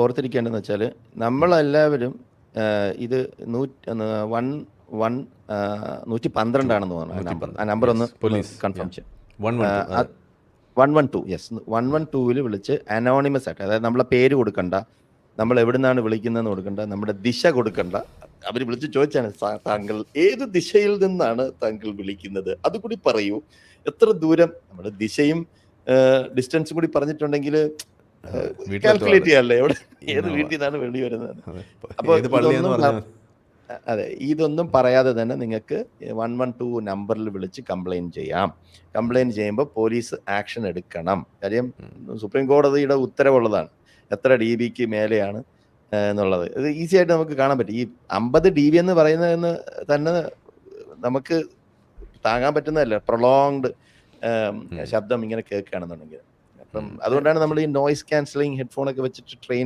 ഓർത്തിരിക്കേണ്ടതെന്ന് വെച്ചാൽ നമ്മളെല്ലാവരും ഇത് നൂറ്റ് വൺ വൺ നൂറ്റി പന്ത്രണ്ടാണെന്ന് തോന്നുന്നു. നമ്പർ ആ നമ്പർ ഒന്ന് പോലീസ് കൺഫേം ചെയ്യാം. One one two yes one one ടൂവിൽ വിളിച്ച് അനോണിമസ് ആയിട്ട് അതായത് നമ്മളെ പേര് കൊടുക്കണ്ട നമ്മൾ എവിടെ നിന്നാണ് വിളിക്കുന്നതെന്ന് കൊടുക്കണ്ട നമ്മുടെ ദിശ കൊടുക്കണ്ട. അവർ വിളിച്ച് ചോദിച്ചാണ് താങ്കൾ ഏത് ദിശയിൽ നിന്നാണ് താങ്കൾ വിളിക്കുന്നത്? അതുകൂടി പറയൂ. എത്ര ദൂരം നമ്മുടെ ദിശയും ഡിസ്റ്റൻസും കൂടി പറഞ്ഞിട്ടുണ്ടെങ്കിൽ കാൽക്കുലേറ്റ് ചെയ്യാനല്ലേ എവിടെ ഏത് വീട്ടിൽ നിന്നാണ് വെളി വരുന്നത്? അപ്പോൾ ഇതൊന്നും അതെ ഇതൊന്നും പറയാതെ തന്നെ നിങ്ങൾക്ക് വൺ വൺ ടു നമ്പറിൽ വിളിച്ച് കംപ്ലൈന്റ് ചെയ്യാം. കംപ്ലൈന്റ് ചെയ്യുമ്പോൾ പോലീസ് ആക്ഷൻ എടുക്കണം. കാര്യം സുപ്രീം കോടതിയുടെ ഉത്തരവുള്ളതാണ്. എത്ര ഡി ബിക്ക് മേലെയാണ് എന്നുള്ളത്. ഇത് ഈസി ആയിട്ട് നമുക്ക് കാണാൻ പറ്റും. ഈ അമ്പത് ഡി ബി എന്ന് പറയുന്നതെന്ന് തന്നെ നമുക്ക് താങ്ങാൻ പറ്റുന്നതല്ല. പ്രൊലോങ്ഡ് ശബ്ദം ഇങ്ങനെ കേൾക്കുകയാണെന്നുണ്ടെങ്കിൽ. അപ്പം അതുകൊണ്ടാണ് നമ്മൾ ഈ നോയ്സ് ക്യാൻസലിങ് ഹെഡ്ഫോൺ ഒക്കെ വെച്ചിട്ട് ട്രെയിൻ